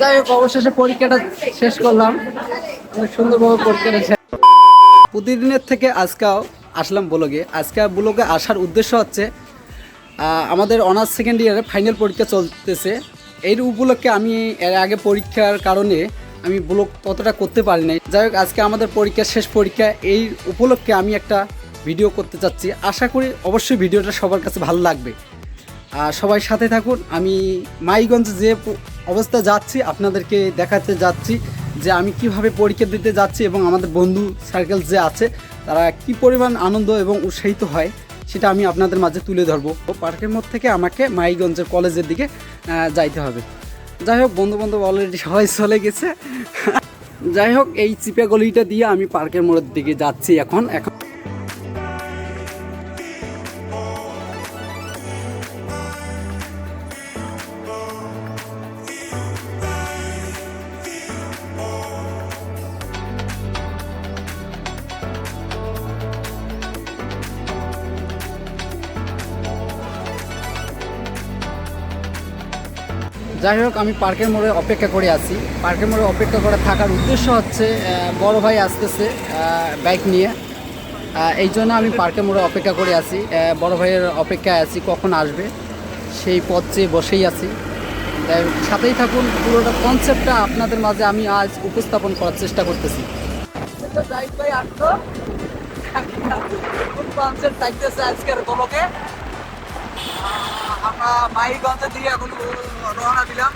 যাই হোক, অবশেষে পরীক্ষাটা শেষ করলাম। অনেক সুন্দরভাবে পরীক্ষাটা প্রতিদিনের থেকে আজকেও আসলাম ব্লগে। আজকে ব্লগে আসার উদ্দেশ্য হচ্ছে আমাদের অনার্স সেকেন্ড ইয়ারে ফাইনাল পরীক্ষা চলতেছে। এর উপলক্ষে আমি এর আগে পরীক্ষার কারণে আমি ব্লগ ততটা করতে পারি নাই। যাই হোক, আজকে আমাদের পরীক্ষা, শেষ পরীক্ষা, এই উপলক্ষে আমি একটা ভিডিও করতে চাচ্ছি। আশা করি অবশ্যই ভিডিওটা সবার কাছে ভালো লাগবে। সবাই সাথে থাকুন। আমি মাইগঞ্জ যে অবস্থা যাচ্ছি, আপনাদেরকে দেখাতে যাচ্ছি যে আমি কীভাবে পরীক্ষা দিতে যাচ্ছি এবং আমাদের বন্ধু সার্কেল যে আছে, তারা কি পরিমাণ আনন্দ এবং উৎসাহিত হয়, সেটা আমি আপনাদের মাঝে তুলে ধরবো। ও পার্কের মধ্যে থেকে আমাকে মাইগঞ্জের কলেজের দিকে যাইতে হবে। যাই হোক, বন্ধু বান্ধব অলরেডি সবাই চলে গেছে। যাই হোক, এই চিপে গলিটা দিয়ে আমি পার্কের মোড়ের দিকে যাচ্ছি এখন। এখন যাই হোক, আমি পার্কের মোড়ে অপেক্ষা করে আছি। পার্কের মোড়ে অপেক্ষা করে থাকার উদ্দেশ্য হচ্ছে বড় ভাই আসতেছে বাইক নিয়ে। এই জন্য আমি পার্কের মোড়ে অপেক্ষা করে আছি। বড় ভাইয়ের অপেক্ষায় আছি, কখন আসবে, সেই পথ চেয়ে বসেই আছি। সাথেই থাকুন, পুরোটা কনসেপ্টটা আপনাদের মাঝে আমি আজ উপস্থাপন করার চেষ্টা করতেছি। আজকের আমরা মাইগঞ্জের দিকে এখন রওনা দিলাম।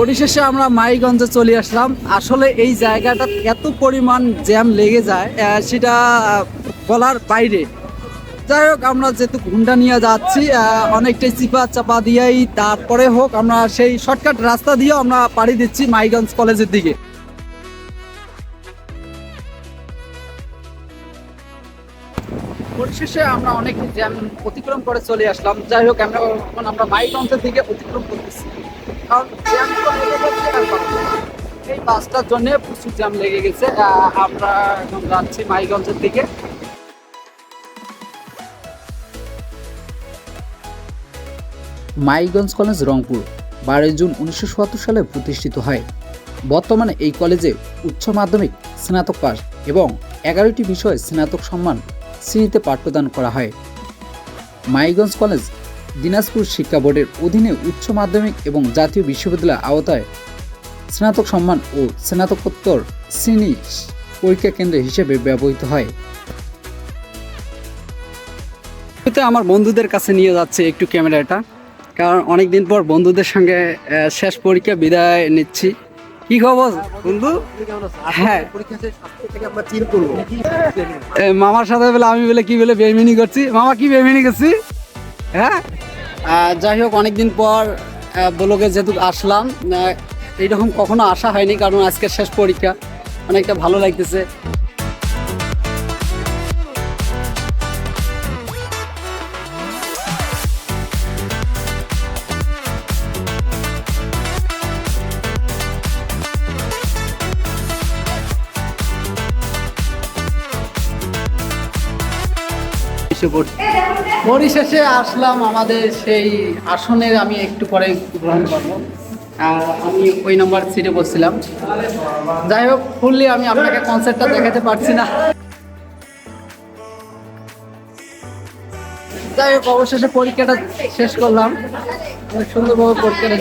পরিশেষে আমরা মাইগঞ্জে চলে আসলাম। আসলে এই জায়গাটা এত পরিমাণ জ্যাম লেগে যায় সেটা বলার বাইরে। যাই হোক, আমরা যেহেতু ঘুমটা নিয়ে যাচ্ছি অনেকটাই চিপা চাপা দিয়েই তারপরে হোক, আমরা সেই শর্টকাট রাস্তা দিয়েও আমরা পাড়ি দিচ্ছি মাইগঞ্জ কলেজের দিকে। পরিশেষে আমরা অনেক জ্যাম অতিক্রম করে চলে আসলাম। যাই হোক, আমরা আমরা মাইগঞ্জের দিকে অতিক্রম করতেছি। এই বাসটার জন্য প্রচুর জ্যাম লেগে গেছে আমরা এখন যাচ্ছি মাইগঞ্জের দিকে। মাইগঞ্জ কলেজ রংপুর, বারোই জুন উনিশশো সত্তর সালে প্রতিষ্ঠিত হয়। বর্তমানে এই কলেজে উচ্চ মাধ্যমিক, স্নাতক পাস এবং এগারোটি বিষয়ে স্নাতক সম্মান শ্রেণীতে পাঠপ্রদান করা হয়। মাইগঞ্জ কলেজ দিনাজপুর শিক্ষা বোর্ডের অধীনে উচ্চ মাধ্যমিক এবং জাতীয় বিশ্ববিদ্যালয়ের আওতায় স্নাতক সম্মান ও স্নাতকোত্তর শ্রেণি পরীক্ষা কেন্দ্র হিসেবে ব্যবহৃত হয়। আমার বন্ধুদের কাছে নিয়ে যাচ্ছে একটু ক্যামেরাটা, কারণ অনেক দিন পর বন্ধুদের সঙ্গে শেষ পরীক্ষা বিদায় নিচ্ছি। কি খবর বন্ধু? হ্যাঁ। মামার সাথে বলে আমি বলে কি বলে বেমিনি করছি? মামা কি বেমিনি করছি? হ্যাঁ? যাই হোক অনেকদিন পর ব্লগে যেহেতু আসলাম এইরকম কখনো আসা হয়নি কারণ আজকের শেষ পরীক্ষা। অনেকটা ভালো লাগতেছে। support. পরিশেষে আসলাম আমাদের সেই আসনের আমি একটু পরে গ্রহণ করব। আর আমি ওই নাম্বার সিটে বসছিলাম। যাই হোক ফুললি আমি আপনাকে কনসার্টটা দেখাতে পারছি না। যাই হোক, অবশেষে পরীক্ষাটা শেষ করলাম। অনেক সুন্দরভাবে পরীক্ষাটা